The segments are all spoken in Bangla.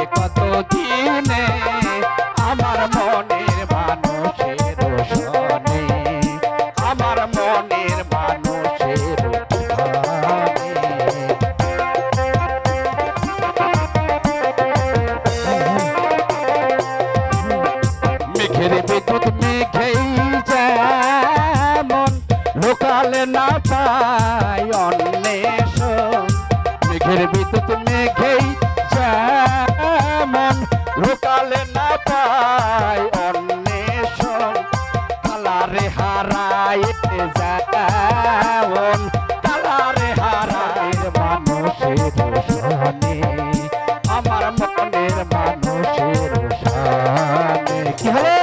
এ কত দিনে আমার মনের মানুষের শোনে, আমার মনের মানুষের মেঘের বিদ্যুৎ মেঘেই যেমন লোকালে না পায় অন্বেষণ। মেঘের বিদ্যুৎ মেঘে হারাই যাওন কালারে হারায় মানুষের সনে আমার মনের মানুষের সনে কি হলো?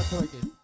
on target.